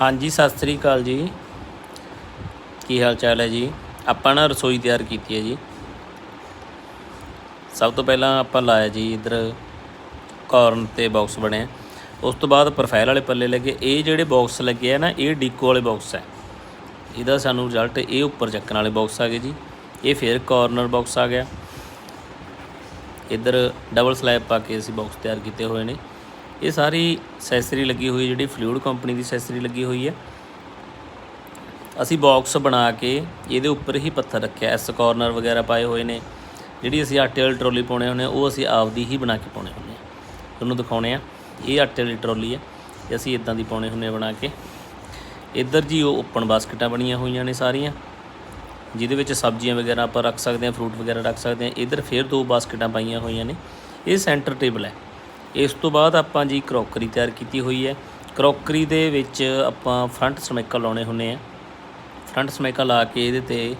ਹਾਂਜੀ, ਸਤਿ ਸ੍ਰੀ ਅਕਾਲ ਜੀ। ਕੀ ਹਾਲ ਚਾਲ ਹੈ ਜੀ? ਆਪਾਂ ਨਾ ਰਸੋਈ ਤਿਆਰ ਕੀਤੀ ਹੈ ਜੀ। ਸਭ ਤੋਂ ਪਹਿਲਾਂ ਆਪਾਂ ਲਾਇਆ ਜੀ ਇਧਰ ਕਾਰਨ ਤੇ ਬਾਕਸ ਬਣਿਆ ਉਸ ਤੋਂ ਬਾਅਦ ਪ੍ਰੋਫਾਈਲ ਵਾਲੇ ਪੱਲੇ ਲੱਗੇ। ਇਹ ਜਿਹੜੇ ਬਾਕਸ ਲੱਗੇ ਆ ਨਾ, ਇਹ ਡੀਕੋ ਵਾਲੇ ਬਾਕਸ ਹੈ ਇਹਦਾ ਸਾਨੂੰ ਰਿਜ਼ਲਟ ਇਹ ਉੱਪਰ ਚੱਕਣ ਵਾਲੇ ਬਾਕਸ ਆ ਗਏ ਜੀ। ਇਹ ਫਿਰ ਕਾਰਨਰ ਬਾਕਸ ਆ ਗਿਆ। ਇੱਧਰ ਡਬਲ ਸਲੈਬ ਪਾ ਕੇ ਅਸੀਂ ਬਾਕਸ ਤਿਆਰ ਕੀਤੇ ਹੋਏ ਨੇ। ਇਹ ਸਾਰੀ ਸੈਸਰੀ ਲੱਗੀ ਹੋਈ ਜਿਹੜੀ ਫਲੂਇਡ ਕੰਪਨੀ ਦੀ ਸੈਸਰੀ ਲੱਗੀ ਹੋਈ ਹੈ। ਅਸੀਂ ਬਾਕਸ ਬਣਾ ਕੇ ਇਹਦੇ ਉੱਪਰ ਹੀ ਪੱਥਰ ਰੱਖਿਆ ਐਸ ਕਾਰਨਰ ਵਗੈਰਾ ਪਾਏ ਹੋਏ ਨੇ। ਜਿਹੜੀ ਅਸੀਂ ਆਟੇ ਵਾਲੀ ਟਰੋਲੀ ਪਾਉਣੇ ਹੁੰਦੇ ਆ, ਉਹ ਅਸੀਂ ਆਪਦੀ ਹੀ ਬਣਾ ਕੇ ਪਾਉਣੇ ਹੁੰਦੇ ਆ। ਤੁਹਾਨੂੰ ਦਿਖਾਉਣੇ ਆ, ਇਹ ਆਟੇ ਵਾਲੀ ਟਰੋਲੀ ਹੈ ਤੇ ਅਸੀਂ ਇਦਾਂ ਦੀ ਪਾਉਣੇ ਹੁੰਦੇ ਆ ਬਣਾ ਕੇ। ਇੱਧਰ ਜੀ ਉਹ ਓਪਨ ਬਾਸਕਟਾਂ ਬਣੀਆਂ ਹੋਈਆਂ ਨੇ ਸਾਰੀਆਂ, ਜਿਹਦੇ ਵਿੱਚ ਸਬਜ਼ੀਆਂ ਵਗੈਰਾ ਆਪਾਂ ਰੱਖ ਸਕਦੇ ਹਾਂ ਫਰੂਟ ਵਗੈਰਾ ਰੱਖ ਸਕਦੇ ਹਾਂ ਇੱਧਰ ਫਿਰ ਦੋ ਬਾਸਕਟਾਂ ਪਾਈਆਂ ਹੋਈਆਂ ਨੇ। ਇਹ ਸੈਂਟਰ ਟੇਬਲ ਹੈ। ਇਸ ਤੋਂ ਬਾਅਦ ਆਪਾਂ ਜੀ ਕਰੋਕਰੀ ਤਿਆਰ ਕੀਤੀ ਹੋਈ ਹੈ। ਕਰੋਕਰੀ ਦੇ ਵਿੱਚ ਆਪਾਂ ਫਰੰਟ ਸਮੈਕਾ ਲਾਉਣੇ ਹੁੰਦੇ ਆ। ਫਰੰਟ ਸਮੈਕਾ ਲਾ ਕੇ ਇਹਦੇ ਤੇ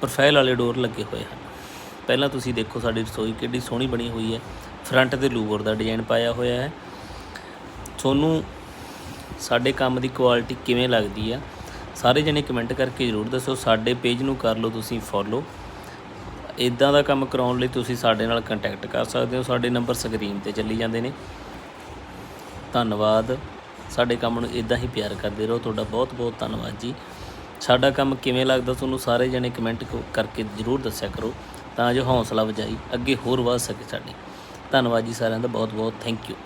ਪ੍ਰੋਫਾਈਲ ਵਾਲੇ ਡੋਰ ਲੱਗੇ ਹੋਏ ਹਨ। ਪਹਿਲਾਂ ਤੁਸੀਂ ਦੇਖੋ ਸਾਡੀ ਰਸੋਈ ਕਿੱਡੀ ਸੋਹਣੀ ਬਣੀ ਹੋਈ ਹੈ। ਫਰੰਟ ਤੇ ਲੂਵਰ ਦਾ ਡਿਜ਼ਾਈਨ ਪਾਇਆ ਹੋਇਆ ਹੈ। ਤੁਹਾਨੂੰ ਸਾਡੇ ਕੰਮ ਦੀ ਕੁਆਲਿਟੀ ਕਿਵੇਂ ਲੱਗਦੀ ਆ, ਸਾਰੇ ਜਣੇ ਕਮੈਂਟ ਕਰਕੇ ਜ਼ਰੂਰ ਦੱਸੋ। ਸਾਡੇ ਪੇਜ ਨੂੰ ਕਰ ਲਓ ਤੁਸੀਂ ਫੋਲੋ ਇਦਾਂ ਦਾ ਕੰਮ ਕਰਾਉਣ ਲਈ ਤੁਸੀਂ ਸਾਡੇ ਨਾਲ ਕੰਟੈਕਟ ਕਰ ਸਕਦੇ ਹੋ। ਸਾਡੇ ਨੰਬਰ ਸਕਰੀਨ ਤੇ ਚੱਲੀ ਜਾਂਦੇ ਨੇ। ਧੰਨਵਾਦ। ਸਾਡੇ ਕੰਮ ਨੂੰ ਇਦਾਂ ਹੀ ਪਿਆਰ ਕਰਦੇ ਰਹੋ। ਤੁਹਾਡਾ ਬਹੁਤ ਬਹੁਤ ਧੰਨਵਾਦ ਜੀ। ਸਾਡਾ ਕੰਮ ਕਿਵੇਂ ਲੱਗਦਾ ਤੁਹਾਨੂੰ ਸਾਰੇ ਜਣੇ ਕਮੈਂਟ ਕਰਕੇ ਜ਼ਰੂਰ ਦੱਸਿਆ ਕਰੋ। ਤਾਂ ਜੋ ਹੌਸਲਾ ਵਜਾਈ, ਅੱਗੇ ਹੋਰ ਵਧ ਸਕੇ ਸਾਡੀ। ਧੰਨਵਾਦ ਜੀ ਸਾਰਿਆਂ ਦਾ। ਬਹੁਤ ਬਹੁਤ ਥੈਂਕ ਯੂ